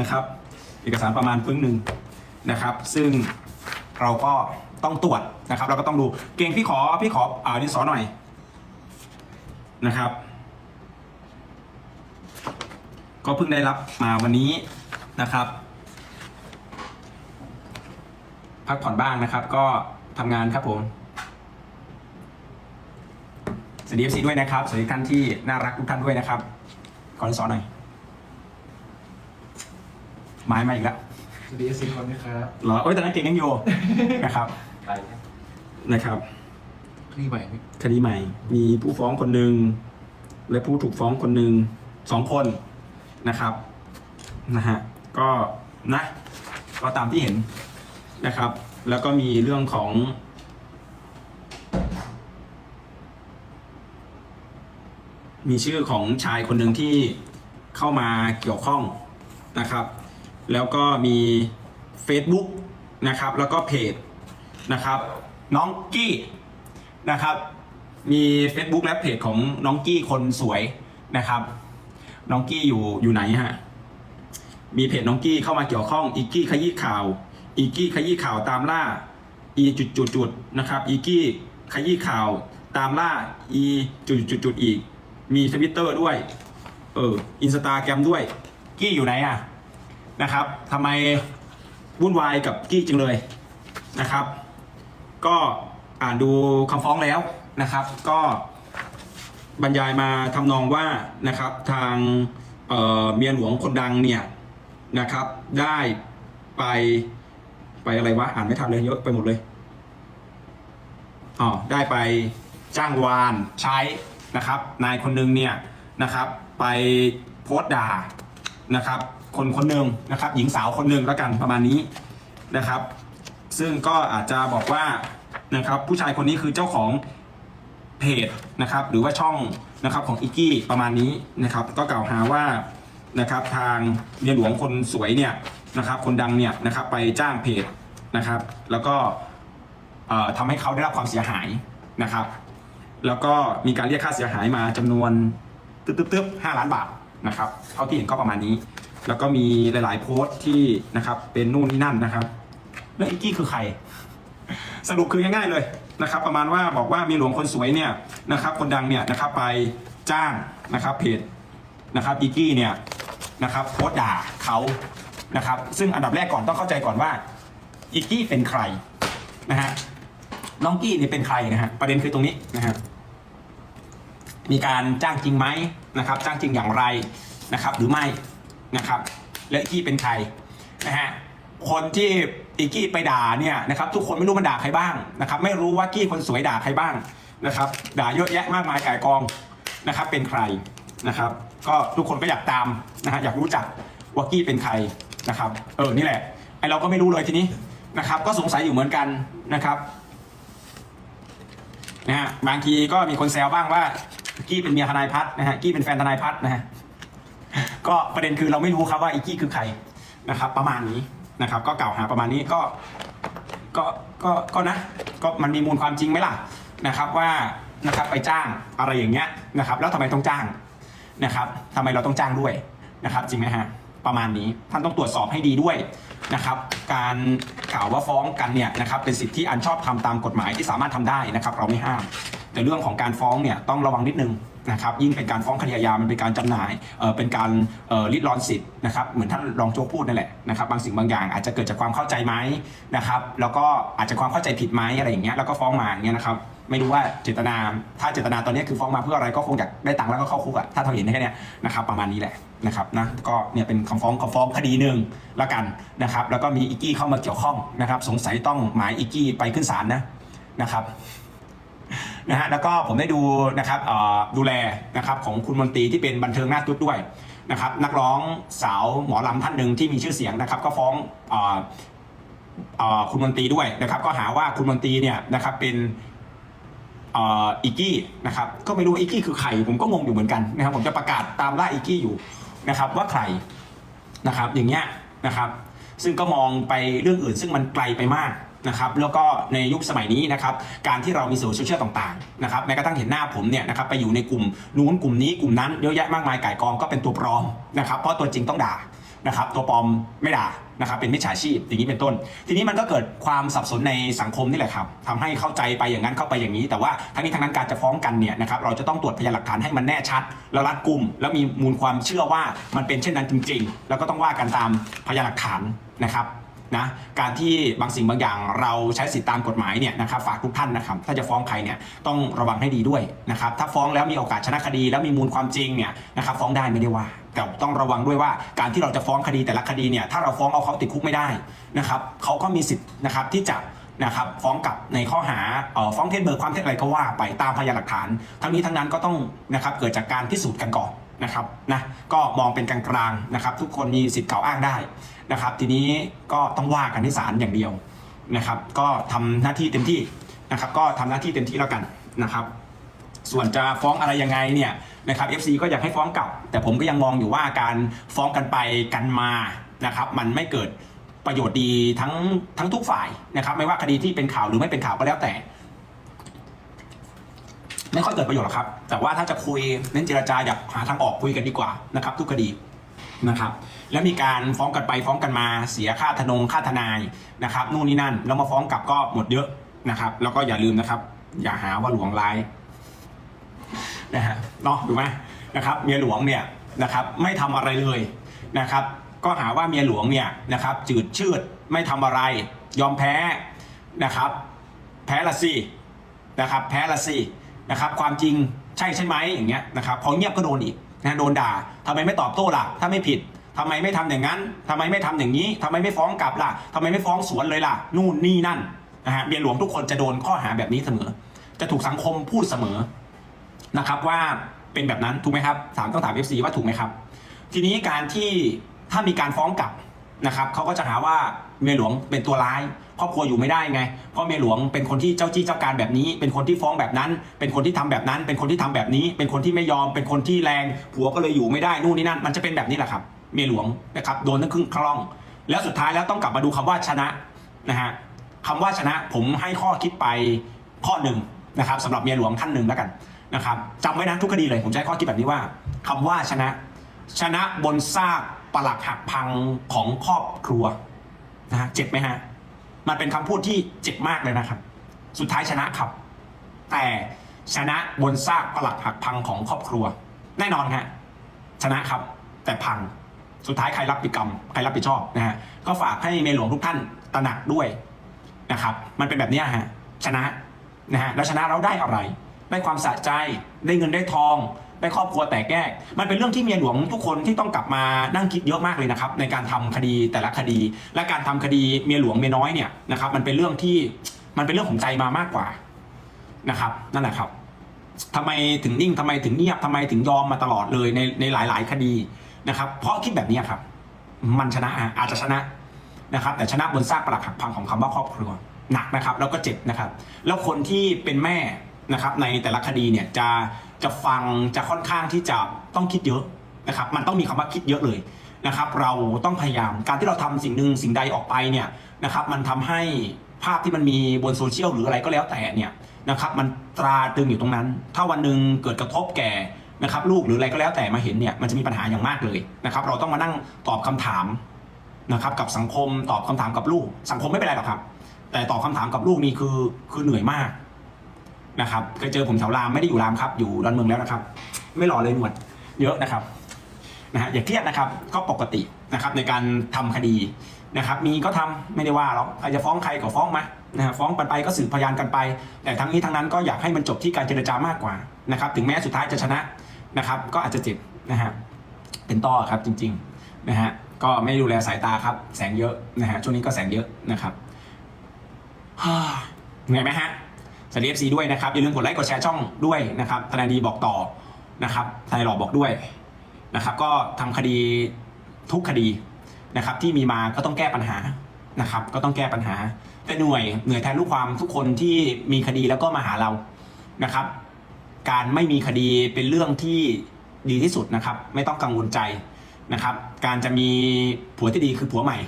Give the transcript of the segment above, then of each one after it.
นะครับ เอกสารประมาณปึ้งหนึ่งนะครับ ซึ่งเราก็ต้องตรวจนะครับ เราก็ต้องดูเก่งพี่ขอพี่ขออ่าดินสอหน่อยนะครับ ก็เพิ่งได้รับมาวันนี้นะครับ พักผ่อนบ้างนะครับ ก็ทำงานครับผมสวัสดีเอฟซีด้วยนะครับสวัสดีท่านที่น่ารักทุกท่านด้วยนะครับขอดินสอหน่อย ไม้มาอีกแล้วสวัสดีเอซีคนนะครับเหรอโอ้ยแต่นั้นเก่งยังอยู่ นะครับไปครับนะครับนี่ใหม่ไหมคดีใหม่ มีผู้ฟ้องคนหนึ่งและผู้ถูกฟ้องคนหนึ่งสองคนนะครับนะฮะก็นะก็ตามที่เห็นนะครับ แล้วก็มีเรื่องของ มีชื่อของชายคนหนึ่งที่เข้ามาเกี่ยวข้องนะครับ แล้วก็มี Facebook นะครับ แล้วก็เพจนะครับ น้องกี้นะครับ มี Facebook และเพจของน้องกี้คนสวยนะครับ น้องกี้อยู่อยู่ไหนฮะ มีเพจน้องกี้เข้ามาเกี่ยวข้องอีกี้ขยี้ข่าว อีกี้ขยี้ข่าวตามล่า อีจุดจุดจุดนะครับ อีกี้ขยี้ข่าวตามล่า อีจุดจุดจุดอีก มีทวิตเตอร์ด้วย เออ อินสตาแกรมด้วย กี้อยู่ไหนอะ นะครับทำไมวุ่นวายกับกี้จังเลยนะครับ ก็อ่านดูคำฟ้องแล้วนะครับ ก็บรรยายมาทำนองว่านะครับทางเเมียหลวงคนดังเนี่ยนะครับ ได้ไปไปอะไรวะอ่านไม่ทันเลยเยอะไปหมดเลยอ๋อได้ไปจ้างวานใช้นะครับ นายคนหนึงเนี่ยนะครับ ไปโพสต์ด่านะครับ คนคนหนึ่งนะครับ หญิงสาวคนหนึ่งแล้วกันประมาณนี้นะครับ ซึ่งก็อาจจะบอกว่านะครับผู้ชายคนนี้คือเจ้าของเพจนะครับ หรือว่าช่องนะครับของอิกกี้ประมาณนี้นะครับ ก็กล่าวหาว่านะครับทางเมียหลวงคนสวยเนี่ยนะครับคนดังเนี่ยนะครับไปจ้างเพจนะครับ แล้วก็เอ่อทำให้เขาได้รับความเสียหายนะครับ แล้วก็มีการเรียกค่าเสียหายมาจำนวนตึ๊บตึ๊บตึ๊บห้าล้านบาทนะครับเท่าที่เห็นก็ประมาณนี้ แล้วก็มีหลาย ๆ โพสต์ที่นะครับเป็นนู่นนี่นั่นนะครับแล้วอิกกี้คือใคร สรุปคือง่ายๆเลยนะครับ ประมาณว่าบอกว่ามีหลวงคนสวยเนี่ยนะครับ คนดังเนี่ยนะครับไปจ้างนะครับเพจนะครับอิกกี้เนี่ยนะครับโพสต์ด่าเขานะครับ ซึ่งอันดับแรกก่อนต้องเข้าใจก่อนว่าอิกกี้เป็นใครนะฮะน้องกี้เนี่ยเป็นใครนะฮะประเด็นคือตรงนี้นะฮะมีการจ้างจริงไหมนะครับ จ้างจริงอย่างไรนะครับ หรือไม่ นะครับ และกี้เป็นใครนะฮะคนที่อีกี้ไปด่าเนี่ยนะครับทุกคนไม่รู้มันด่าใครบ้างนะครับไม่รู้ว่ากี้คนสวยด่าใครบ้างนะครับด่าเยอะแยะมากมายก่ายกองนะครับเป็นใครนะครับก็ทุกคนก็อยากตามนะฮะอยากรู้จักว่ากี้เป็นใครนะครับเออนี่แหละไอเราก็ไม่รู้เลยทีนี้นะครับก็สงสัยอยู่เหมือนกันนะครับนะฮะบางทีก็มีคนแซวบ้างว่ากี้เป็นเมียทนายพัฒนะฮะกี้เป็นแฟนทนายพัฒนะฮะ ก็ประเด็นคือเราไม่รู้ครับว่าอีกี้คือใครนะครับประมาณนี้นะครับ ก็กล่าวหาประมาณนี้ก็ก็ก็ก็นะก็มันมีมูลความจริงไหมล่ะนะครับว่านะครับไปจ้างอะไรอย่างเงี้ยนะครับแล้วทำไมต้องจ้างนะครับทำไมเราต้องจ้างด้วยนะครับจริงไหมฮะประมาณนี้ท่านต้องตรวจสอบให้ดีด้วยนะครับการกล่าวว่าฟ้องกันเนี่ยนะครับเป็นสิทธิอันชอบธรรมตามกฎหมายที่สามารถทำได้นะครับ เราไม่ห้าม แต่เรื่องของการฟ้องเนี่ยต้องระวังนิดนึง นะครับยิ่งเป็นการฟ้องคดีอาญามันเป็นการจำหน่ายเป็นการริดรอนสิทธิ์นะครับเหมือนท่านรองโจ๊กพูดนั่นแหละนะครับบางสิ่งบางอย่างอาจจะเกิดจากความเข้าใจไหมนะครับแล้วก็อาจจะความเข้าใจผิดไหมอะไรอย่างเงี้ยแล้วก็ฟ้องมาอย่างเงี้ยนะครับไม่รู้ว่าเจตนา ถ้าเจตนาตอนนี้คือฟ้องมาเพื่ออะไรก็คงอยากได้ตังค์แล้วก็เข้าคุกอะถ้าเราเห็นแค่นี้นะครับประมาณนี้แหละนะครับนะก็เนี่ยเป็นคำฟ้องคำฟ้องคดีหนึ่งละกันนะครับแล้วก็มีอิกกี้เข้ามาเกี่ยวข้องนะครับสงสัยต้องหมายอิกกี้ไปขึ้นศาลนะนะครับ นะฮะแล้วก็ผมได้ดูนะครับดูแลนะครับของคุณมนตรีที่เป็นบันเทิงหน้าตุ๊ดด้วยนะครับนักร้องสาวหมอลำท่านหนึ่งที่มีชื่อเสียงนะครับก็ฟ้องออคุณมนตรีด้วยนะครับก็หาว่าคุณมนตรีเนี่ยนะครับเป็นอ่ออีกกี้นะครับก็ไม่รู้อีกกี้คือใครผมก็งงอยู่เหมือนกันนะครับผมจะประกาศตามล่าอีกกี้อยู่นะครับว่าใครนะครับอย่างเงี้ยนะครับซึ่งก็มองไปเรื่องอื่นซึ่งมันไกลไปมาก นะครับแล้วก็ในยุคสมัยนี้นะครับการที่เรามีสื่อโซเชียลต่างๆนะครับแม้กระทั่งเห็นหน้าผมเนี่ยนะครับไปอยู่ในกลุ่มนู้นกลุ่มนี้กลุ่มนั้นเยอะแยะมากมายไก่ายกองก็เป็นตัวปลอมนะครับเพราะตัวจริงต้องด่านะครับตัวปลอมไม่ด่านะครับเป็นมิจฉาชีพอย่างนี้เป็นต้น ทีนี้มันก็เกิดความสับสนในสังคมนี่แหละครับทำให้เข้าใจไปอย่างนั้นเข้าไปอย่างนี้ แต่ว่าทั้งนี้ทั้งนั้นการจะฟ้องกันเนี่ยนะครับเราจะต้องตรวจพยานหลักฐานให้มันแน่ชัด แล้วรัดกุมแล้วมีมูลความเชื่อว่ามันเป็นเช่นนั้นจริง ๆ แล้วก็ต้องว่ากันตามพยานหลักฐานนะครับ นะการที่บางสิ่งบางอย่างเราใช้สิทธิตามกฎหมายเนี่ยนะครับฝากทุกท่านนะครับถ้าจะฟ้องใครเนี่ยต้องระวังให้ดีด้วยนะครับถ้าฟ้องแล้วมีโอกาสชนะคดี แล้วมีมูลความจริงเนี่ยนะครับฟ้องได้ไม่ได้ว่าแต่ต้องระวังด้วยว่าการที่เราจะฟ้องคดีแต่ละคดีเนี่ยถ้าเราฟ้องเอาเขาติดคุกไม่ได้นะครับเขาก็มีสิทธิ์นะครับที่จะนะครับฟ้องกลับในข้อหาออฟ้องเท็จเบิกความเท็จอะไรก็ว่าไปตามพยานหลักฐาน ทั้งนี้ทั้งนั้นก็ต้องนะครับเกิดจากการพิสูจน์กันก่อน นะครับนะก็มองเป็นกลางๆนะครับ ทุกคนมีสิทธิ์กล่าวอ้างได้นะครับ ทีนี้ก็ต้องว่ากันที่ศาลอย่างเดียวนะครับ ก็ทำหน้าที่เต็มที่นะครับ ก็ทำหน้าที่เต็มที่แล้วกันนะครับ ส่วนจะฟ้องอะไรยังไงเนี่ยนะครับ FC ก็อยากให้ฟ้องกลับ แต่ผมก็ยังมองอยู่ว่าการฟ้องกันไปกันมานะครับ มันไม่เกิดประโยชน์ดีทั้งทั้งทุกฝ่ายนะครับ ไม่ว่าคดีที่เป็นข่าวหรือไม่เป็นข่าวก็แล้วแต่ ไม่ค่อยเกิดประโยชน์หรอกครับ แต่ว่าถ้าจะคุยเน้นเจรจาอยากหาทางออกคุยกันดีกว่านะครับ ทุกคดีนะครับ แล้วมีการฟ้องกันไปฟ้องกันมาเสียค่าทนงค่าทนายนะครับนู่นนี่นั่นแล้วมาฟ้องกลับก็หมดเยอะนะครับ แล้วก็อย่าลืมนะครับ อย่าหาว่าหลวงร้ายนะฮะเนาะถูกไหมนะครับ เมียหลวงเนี่ยนะครับ ไม่ทำอะไรเลยนะครับ ก็หาว่าเมียหลวงเนี่ยนะครับ จืดชืดไม่ทำอะไร ยอมแพ้นะครับ แพ้ละสินะครับ แพ้ละสิ นะครับความจริงใช่ใช่ไหมอย่างเงี้ยนะครับพอเงียบก็โดนอีกนะโดนด่าทำไมไม่ตอบโต้ล่ะ ถ้าไม่ผิดทำไมไม่ทำอย่างนั้นทำไมไม่ทำอย่างนี้ทำไมไม่ฟ้องกลับล่ะทำไมไม่ฟ้องสวนเลยล่ะ นู่นนี่นั่นนะฮะเมียหลวงทุกคนจะโดนข้อหาแบบนี้เสมอ จะถูกสังคมพูดเสมอนะครับว่าเป็นแบบนั้นถูกไหมครับถามต้องถาม FC ว่าถูกไหมครับ ทีนี้การที่ถ้ามีการฟ้องกลับ นะครับเขาก็จะหาว่าเมียหลวงเป็นตัวร้ายครอบครัวอยู่ไม่ได้ไง เพราะเมียหลวงเป็นคนที่เจ้าจี้เจ้าการแบบนี้ เป็นคนที่ฟ้องแบบนั้น เป็นคนที่ทำแบบนั้น เป็นคนที่ทำแบบนี้ เป็นคนที่ไม่ยอม เป็นคนที่แรงผัวก็เลยอยู่ไม่ได้นู่นนี่นั่นมันจะเป็นแบบนี้แหละครับ เมียหลวงนะครับโดนทั้งครึ่งคล่อง แล้วสุดท้ายแล้วต้องกลับมาดูคำว่าชนะนะฮะคำว่าชนะผมให้ข้อคิดไปข้อหนึ่งนะครับสำหรับเมียหลวงท่านหนึ่งแล้วกันนะครับจำไว้นะทุกคดีเลยผมใช้ข้อคิดแบบนี้ว่าคำว่าชนะ ชนะบนซาก ปลักหักพังของครอบครัวนะฮะเจ็บไหมฮะ มันเป็นคำพูดที่เจ็บมากเลยนะครับ สุดท้ายชนะครับ แต่ชนะบนซากปลักหักพังของครอบครัว แน่นอนฮะชนะครับ แต่พังสุดท้ายใครรับผิดกรรมใครรับผิดชอบนะฮะก็ฝากให้เมหลวงทุกท่านตระหนักด้วยนะครับ มันเป็นแบบนี้ฮะชนะนะฮะแล้วชนะเราได้อะไร ได้ความสะใจได้เงินได้ทอง ได้ครอบครัวแตกแยกมันเป็นเรื่องที่เมียหลวงทุกคนที่ต้องกลับมานั่งคิดเยอะมากเลยนะครับในการทำคดีแต่ละคดี และการทำคดีเมียหลวงเมียน้อยเนี่ยนะครับมันเป็นเรื่องที่มันเป็นเรื่องของใจมามากกว่านะครับ นั่นแหละครับทำไมถึงนิ่งทำไมถึงเงียบทำไมถึงยอมมาตลอดเลยในในหลาย ๆ คดีนะครับ เพราะคิดแบบนี้ครับ มันชนะอาจจะชนะนะครับ แต่ชนะบนซากปรักหักพังของคำว่าครอบครัวหนักนะครับ แล้วก็เจ็บนะครับ แล้วคนที่เป็นแม่นะครับ ในแต่ละคดีเนี่ยจะ จะฟังจะค่อนข้างที่จะต้องคิดเยอะนะครับ มันต้องมีคำว่าคิดเยอะเลยนะครับ เราต้องพยายามการที่เราทำสิ่งหนึ่งสิ่งใดออกไปเนี่ยนะครับ มันทำให้ภาพที่มันมีบนโซเชียลหรืออะไรก็แล้วแต่เนี่ยนะครับ มันตราตรึงอยู่ตรงนั้น ถ้าวันหนึ่งเกิดกระทบแก่นะครับ ลูกหรืออะไรก็แล้วแต่มาเห็นเนี่ยมันจะมีปัญหาอย่างมากเลยนะครับ เราต้องมานั่งตอบคำถามนะครับ กับสังคมตอบคำถามกับลูก สังคมไม่เป็นไรหรอกครับ แต่ตอบคำถามกับลูกนี่คือคือเหนื่อยมาก นะครับเคยเจอผมแถวรามไม่ได้อยู่รามครับอยู่ดอนเมืองแล้วนะครับ ไม่หล่อเลยหนวดเยอะนะครับนะฮะอย่าเครียดนะครับก็ปกตินะครับในการทำคดีนะครับมีก็ทำไม่ได้ว่าหรอกใครจะฟ้องใครก็ฟ้องมานะฮะฟ้องกันไปก็สืบพยานกันไป แต่ทั้งนี้ทั้งนั้นก็อยากให้มันจบที่การเจรจามากกว่านะครับถึงแม้สุดท้ายจะชนะนะครับก็อาจจะเจ็บนะฮะเป็นต้อครับจริงๆนะฮะก็ไม่ดูแลสายตาครับแสงเยอะนะฮะช่วงนี้ก็แสงเยอะนะครับฮ่าเหนื่อยไหมฮะ ดีเอฟซีด้วยนะครับ อย่าลืมกดไลค์กดแชร์ช่องด้วยนะครับทนายดีบอกต่อนะครับทนายหล่อบอกด้วยนะครับ ก็ทำคดีทุกคดีนะครับ ที่มีมาก็ต้องแก้ปัญหานะครับ ก็ต้องแก้ปัญหา แต่หน่วยเหนื่อยแทนลูกความทุกคนที่มีคดีแล้วก็มาหาเรานะครับ การไม่มีคดีเป็นเรื่องที่ดีที่สุดนะครับ ไม่ต้องกังวลใจนะครับ การจะมีผัวที่ดีคือผัวใหม่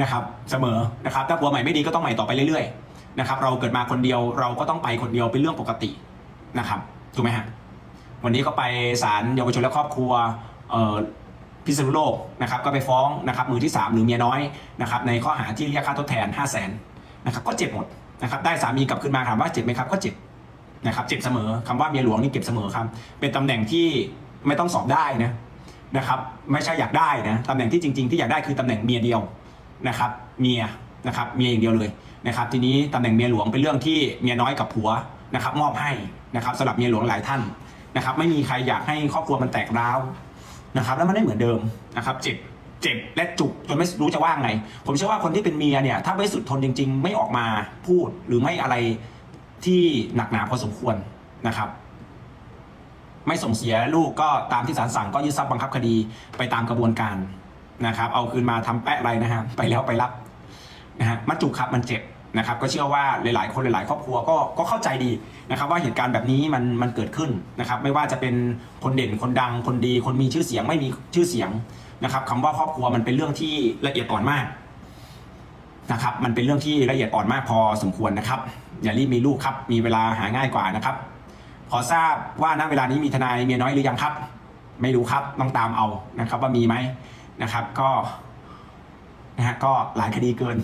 นะครับ เสมอนะครับ ถ้าผัวใหม่ไม่ดีก็ต้องใหม่ต่อไปเรื่อยๆ นะครับ เราเกิดมาคนเดียวเราก็ต้องไปคนเดียวเป็นเรื่องปกตินะครับถูกไหมฮะวันนี้ก็ไปศาลเยาวชนและครอบครัวพิษณุโลกนะครับก็ไปฟ้องนะครับมือที่ 3 หรือเมียน้อยนะครับในข้อหาที่เรียกค่าทดแทน 5 0 0แสนนะครับก็เจ็บหมดนะครับได้สามีกลับขึ้นมาถามว่าเจ็บไหมครับก็เจ็บนะครับเจ็บเสมอคำว่าเมียหลวงนี่เก็บเสมอครับ เป็นตำแหน่งที่ไม่ต้องสอบได้นะนะครับไม่ใช่อยากได้นะตำแหน่งที่จริง ๆ ที่อยากได้คือตำแหน่งเมียเดียวนะครับเมียนะครับเมียอย่างเดียวเลย นะครับทีนี้ตำแหน่งเมียหลวงเป็นเรื่องที่เมียน้อยกับผัวนะครับมอบให้นะครับสำหรับเมียหลวงหลายท่านนะครับไม่มีใครอยากให้ครอบครัวมันแตกร้าวนะครับแล้วมันไม่เหมือนเดิมนะครับเจ็บเจ็บและจุกจนไม่รู้จะว่าไง ผมเชื่อว่าคนที่เป็นเมียเนี่ยถ้าไม่สุดทนจริง ๆ ไม่ออกมาพูดหรือไม่อะไรที่หนักหนาพอสมควรนะครับ ไม่ส่งเสียลูกก็ตามที่ศาลสั่งก็ยึดทรัพย์บังคับคดีไปตามกระบวนการนะครับ เอาคืนมาทำแปะอะไรนะฮะไปแล้วไปรับ นะฮะมันจุกครับมันเจ็บนะครับก็เชื่อว่าหลาย ๆ คนหลาย ๆ ครอบครัวก็ก็เข้าใจดีนะครับว่าเหตุการณ์แบบนี้มันมันเกิดขึ้นนะครับไม่ว่าจะเป็นคนเด่นคนดังคนดี คนมีชื่อเสียงไม่มีชื่อเสียงนะครับคำว่าครอบครัวมันเป็นเรื่องที่ละเอียดอ่อนมากนะครับมันเป็นเรื่องที่ละเอียดอ่อนมากพอสมควรนะครับอย่ารีบมีลูกครับมีเวลาหาง่ายกว่านะครับ ขอทราบว่าณเวลานี้มีทนายเมียน้อยหรือยังครับ ไม่รู้ครับต้องตามเอานะครับว่ามีไหมนะครับ ก็นะฮะก็หลายคดีเกิน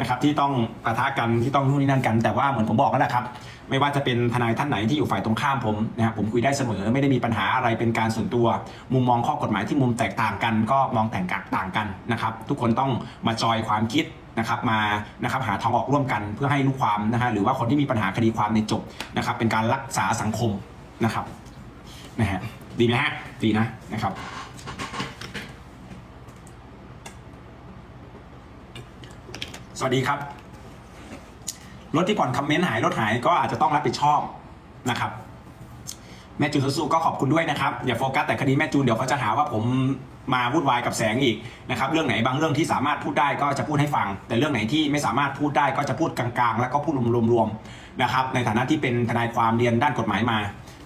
นะครับที่ต้องปะทะกันที่ต้องนู่นนี่นั่นกัน แต่ว่าเหมือนผมบอกแล้วแหละครับ ไม่ว่าจะเป็นทนายท่านไหนที่อยู่ฝ่ายตรงข้ามผมนะครับผมคุยได้เสมอไม่ได้มีปัญหาอะไรเป็นการส่วนตัว มุมมองข้อกฎหมายที่มุมแตกต่างกัน ก็มองแตกต่างกันนะครับ ทุกคนต้องมาจอยความคิดนะครับมานะครับหาทางออกร่วมกันเพื่อให้ลูกความนะฮะหรือว่าคนที่มีปัญหาคดีความในจบนะครับ เป็นการรักษาสังคมนะครับนะฮะดีไหมฮะดีนะนะครับ วัสดีครับ รถที่ผ่อนคอมเมนต์หายรถหายก็อาจจะต้องรับผิดชอบนะครับ แม่จูนสู้ก็ขอบคุณด้วยนะครับ อย่าโฟกัสแต่คดีแม่จูนเดี๋ยวเขาจะหาว่าผมมาวุ่นวายกับแสงอีกนะครับ เรื่องไหนบางเรื่องที่สามารถพูดได้ก็จะพูดให้ฟัง แต่เรื่องไหนที่ไม่สามารถพูดได้ก็จะพูดกลางๆ แล้วก็พูดรวมๆนะครับ ในฐานะที่เป็นทนายความเรียนด้านกฎหมายมา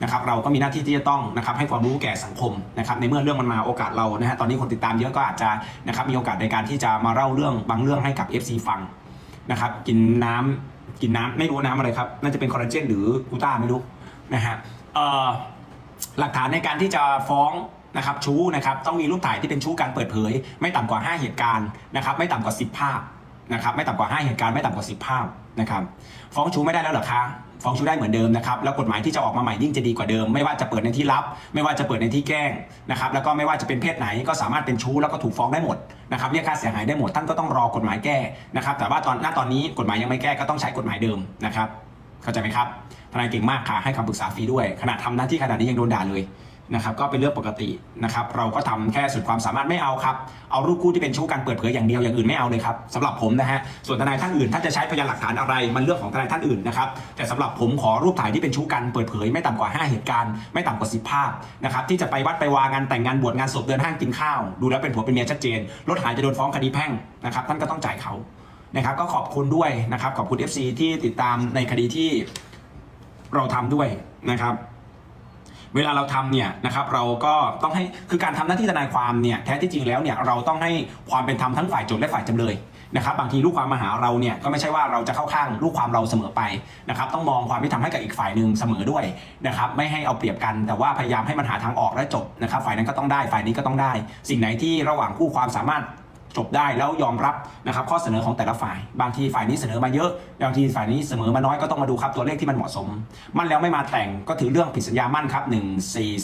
นะครับเราก็มีหน้าที่ที่จะต้องนะครับให้ความรู้แก่สังคมนะครับในเมื่อเรื่องมันมาโอกาสเรานะฮะตอนนี้คนติดตามเยอะก็อาจจะนะครับมีโอกาสในการที่จะมาเล่าเรื่องบางเรื่องให้กับ FC ฟังนะครับกินน้ำกินน้ำไม่รู้น้ำอะไรครับน่าจะเป็นคอลลาเจนหรือกูต้าไม่รู้นะฮะหลักฐานในการที่จะฟ้องนะครับชู้นะครับต้องมีรูปถ่ายที่เป็นชู้การเปิดเผย ไม่ต่ำกว่า 5 เหตุการณ์นะครับไม่ต่ำกว่า 10 ภาพนะครับไม่ต่ำกว่า 5 เหตุการณ์ไม่ต่ำกว่า 10 ภาพ นะครับฟ้องชู้ไม่ได้แล้วเหรอคะฟ้องชู้ได้เหมือนเดิมนะครับแล้วกฎหมายที่จะออกมาใหม่ยิ่งจะดีกว่าเดิม ไม่ว่าจะเปิดในที่ลับ ไม่ว่าจะเปิดในที่แกล้งนะครับแล้วก็ไม่ว่าจะเป็นเพศไหนก็สามารถเป็นชู้แล้วก็ถูกฟ้องได้หมดนะครับเรียกค่าเสียหายได้หมดท่านก็ต้องรอกฎหมายแก้นะครับแต่ว่าตอนณตอนนี้กฎหมายยังไม่แก้ก็ต้องใช้กฎหมายเดิมนะครับเข้าใจไหมครับทนายเก่งมากค่ะให้คำปรึกษาฟรีด้วยขณะทำหน้าที่ขนาดนี้ยังโดนด่าเลย นะครับก็เป็นเรื่องปกตินะครับเราก็ทำแค่สุดความสามารถไม่เอาครับเอารูปคู่ที่เป็นชู้กันเปิดเผยอย่างเดียวอย่างอื่นไม่เอาเลยครับสำหรับผมนะฮะส่วนทนายท่านอื่นท่านจะใช้พยานหลักฐานอะไรมันเรื่องของทนายท่านอื่นนะครับแต่สำหรับผมขอรูปถ่ายที่เป็นชู้กันเปิดเผยไม่ต่ำกว่า 5 เหตุการณ์ไม่ต่ำกว่า 10 ภาพนะครับที่จะไปวัดไปวางานแต่งงานบวชงานศพเดินห้างกินข้าว ดูแล้วเป็นผัวเป็นเมียชัดเจนรถหายจะโดนฟ้องคดีแพ่งนะครับท่านก็ต้องจ่ายเขานะครับก็ขอบคุณด้วยนะครับขอบคุณ FC ที่ติดตามในคดีที่เราทำด้วยนะครับ เวลาเราทำเนี่ยนะครับเราก็ต้องให้คือการทำหน้าที่ทนายความเนี่ยแท้ที่จริงแล้วเนี่ยเราต้องให้ความเป็นธรรมทั้งฝ่ายโจทย์และฝ่ายจำเลยนะครับบางทีลูกความมาหาเราเนี่ยก็ไม่ใช่ว่าเราจะเข้าข้างลูกความเราเสมอไปนะครับต้องมองความที่ทำให้กับอีกฝ่ายหนึ่งเสมอด้วยนะครับไม่ให้เอาเปรียบกันแต่ว่าพยายามให้มันหาทางออกและจบนะครับฝ่ายนั้นก็ต้องได้ฝ่ายนี้ก็ต้องได้ สิ่งไหนที่ระหว่างคู่ความสามารถ จบได้แล้วยอมรับนะครับข้อเสนอของแต่ละฝ่าย บางทีฝ่ายนี้เสนอมาเยอะบางทีฝ่ายนี้เสมอมาน้อยก็ต้องมาดูครับตัวเลขที่มันเหมาะสม มั่นแล้วไม่มาแต่งก็ถือเรื่องผิดสัญญามั่นครับ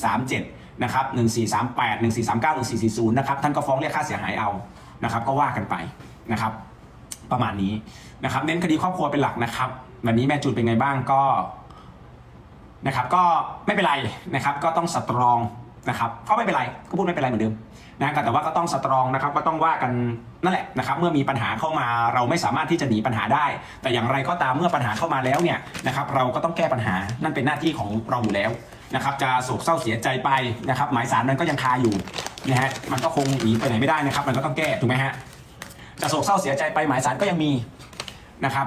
1437นะครับ1438 1439 1440นะครับท่านก็ฟ้องเรียกค่าเสียหายเอานะครับก็ว่ากันไปนะครับประมาณนี้นะครับเน้นคดีครอบครัวเป็นหลักนะครับ วันนี้แม่จูนเป็นไงบ้างก็นะครับก็ไม่เป็นไรนะครับก็ต้องสตรอง นะครับก็ไม่เป็นไรก็พูดไม่เป็นไรเหมือนเดิมนะแต่ว่าก็ต้องสตรองนะครับก็ต้องว่ากันนั่นแหละนะครับเมื่อมีปัญหาเข้ามาเราไม่สามารถที่จะหนีปัญหาได้ แต่อย่างไรก็ตามเมื่อปัญหาเข้ามาแล้วเนี่ยนะครับเราก็ต้องแก้ปัญหานั่นเป็นหน้าที่ของเราอยู่แล้วนะครับจะโศกเศร้าเสียใจไปนะครับหมายสารมันก็ยังคาอยู่นะฮะมันก็คงหนีไปไหนไม่ได้นะครับ มันก็ต้องแก้ถูกไหมฮะจะโศกเศร้าเสียใจไปหมายสารก็ยังมีนะครับ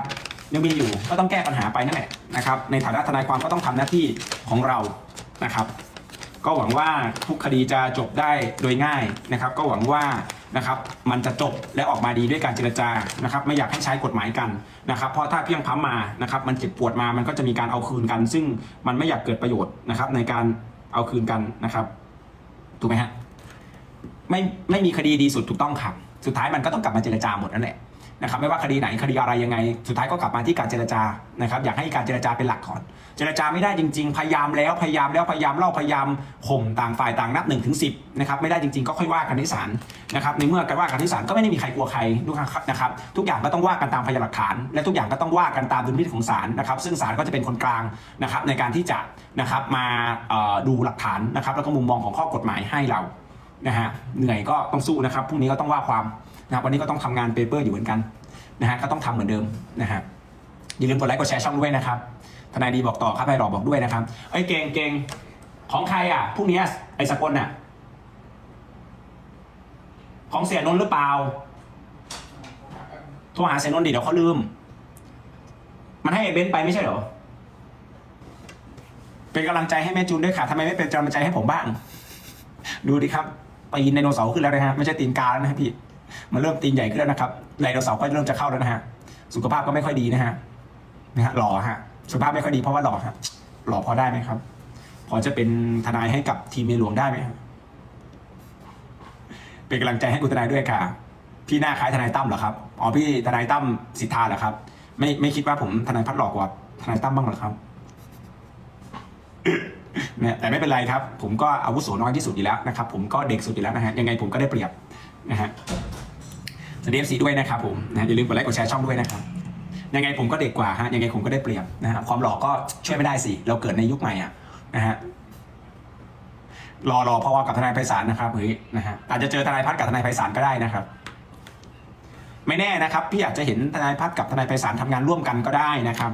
ยังมีอยู่ก็ต้องแก้ปัญหาไปนั่นแหละนะครับในฐานะทนายความก็ต้องทำหน้าที่ของเรานะครับ ก็หวังว่าทุกคดีจะจบได้โดยง่ายนะครับ ก็หวังว่านะครับมันจะจบและออกมาดีด้วยการเจรจานะครับ ไม่อยากให้ใช้กฎหมายกันนะครับ เพราะถ้าเพียงพ้ำมานะครับ มันเจ็บปวดมามันก็จะมีการเอาคืนกัน ซึ่งมันไม่อยากเกิดประโยชน์นะครับ ในการเอาคืนกันนะครับถูกไหมฮะไม่ไม่มีคดีดีสุดถูกต้องครับ สุดท้ายมันก็ต้องกลับมาเจรจาหมดนั่นแหละ นะครับไม่ว่าคดีไหนคดีอะไรยังไง สุดท้ายก็กลับมาที่การเจรจานะครับอยากให้การเจรจาเป็นหลักก่อน เจรจาไม่ได้จริง ๆ พยายามแล้วพยายามแล้วพยายามเล่าพยายามข่มต่างฝ่ายต่างนับ1นถึงสินะครับไม่ได้จริงๆก็ค่อยว่ากันที่ศาลนะครับในเมื่อกันว่ากันที่ศาลก็ไม่ได้มีใครกลัวใครนะครับทุกอย่างก็ต้องว่ากันตามพยานหลักฐาน และทุกอย่างก็ต้องว่ากันตามดุลพินิจของศาลนะครับซึ่งศาลก็จะเป็นคนกลางนะครับในการที่จะนะครับมาดูหลักฐานนะครับแล้วก็มุมมองของข้อกฎหมายให้เรานะฮะเหนื่อยก็ต้องสู้นะครับพรุ่งนี้ก็ต้องว่าความ นะครับวันนี้ก็ต้องทำงานเปเปอร์อยู่เหมือนกันนะฮะก็ต้องทำเหมือนเดิมนะฮะอย่าลืมกดไลค์กดแชร์ช่องด้วยนะครับทนายดีบอกต่อครับไอ้หลอบอกด้วยนะครับเอ้ยเก่งเก่งของใครอะพรุ่งนี้ไอ้สกลน่ะของเสียนนท์หรือเปล่าโทรหาเสียนนท์ดิเดี๋ยวเขาลืม มันให้ไอ้เบนซ์ไปไม่ใช่เหรอเป็นกำลังใจให้แม่จูนด้วยค่ะทำไมไม่เป็นกำลังใจให้ผมบ้าง ดูดิครับตีนไดโนเสาร์ขึ้นแล้วนะฮะไม่ใช่ตีนกาแล้วนะพี่ มันเริ่มตีนใหญ่ขึ้นแล้วนะครับไดโนเสาร์ก็เริ่มจะเข้าแล้วนะฮะสุขภาพก็ไม่ค่อยดีนะฮะนะฮะหล่อฮะสุขภาพไม่ค่อยดีเพราะว่าหล่อฮะหล่อพอได้ไหมครับ พอจะเป็นทนายให้กับทีมเมหลวงได้ไหมครับเป็นกำลังใจให้คุณทนายด้วยค่ะ พี่หน้าคล้ายทนายตั้มเหรอครับอ๋อพี่ทนายตั้มสิทธาเหรอครับ ไม่ไม่คิดว่าผมทนายพัดหลอกกว่าทนายตั้มบ้างเหรอครับเนี่ยแต่ไม่เป็นไรครับ ผมก็อาวุโสน้อยที่สุดอยู่แล้วนะครับ ผมก็เด็กสุดอยู่แล้วนะฮะยังไงผมก็ได้เปรียบนะฮะ สดีเอฟซีด้วยนะครับผมนะอย่าลืมกดไลค์กดแชร์ช่องด้วยนะครับยังไงผมก็เด็กกว่าฮะยังไงผมก็ได้เปรียบนะฮะความหล่อก็ช่วยไม่ได้สิเราเกิดในยุคใหม่อะนะฮะรอรอเพราะว่ากับทนายไพศาลนะครับเฮ้ยนะฮะอาจจะเจอทนายพัฒกับทนายไพศาลก็ได้นะครับ ไม่แน่นะครับ พี่อาจจะเห็นทนายพัฒกับทนายไพศาลทำงานร่วมกันก็ได้นะครับ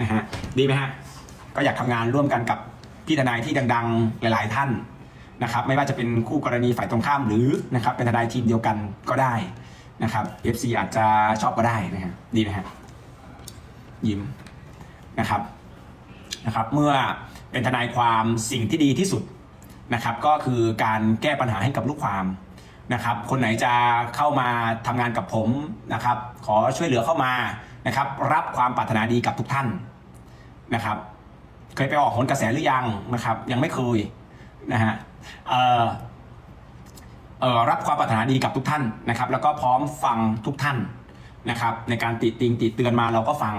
นะฮะดีไหมฮะก็อยากทำงานร่วมกันกับพี่ทนายที่ดัง ๆ หลาย ๆ ท่าน นะครับไม่ว่าจะเป็นคู่กรณีฝ่ายตรงข้ามหรือนะครับเป็นทนายทีมเดียวกันก็ได้นะครับ FC อาจจะชอบก็ได้นะฮะดีไหมฮะยิ้มนะครับนะครับเมื่อเป็นทนายความสิ่งที่ดีที่สุดนะครับก็คือการแก้ปัญหาให้กับลูกความนะครับคนไหนจะเข้ามาทำงานกับผมนะครับขอช่วยเหลือเข้ามานะครับรับความปรารถนาดีกับทุกท่านนะครับเคยไปออกหนกระแสหรือยังนะครับยังไม่เคยนะฮะ รับความปรารถนาดีกับทุกท่านนะครับ แล้วก็พร้อมฟังทุกท่านนะครับ ในการติติงติเตือนมาเราก็ฟัง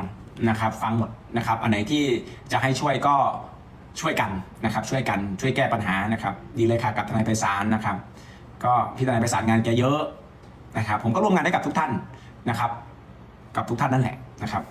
นะครับ ฟังหมดนะครับ อันไหนที่จะให้ช่วยก็ช่วยกันนะครับ ช่วยกันช่วยแก้ปัญหานะครับ ดีเลยค่ะกับทนายไพศาลนะครับ ก็พี่ทนายไพศาลงานแกเยอะนะครับ ผมก็ร่วมงานได้กับทุกท่านนะครับ กับทุกท่านนั่นแหละนะครับ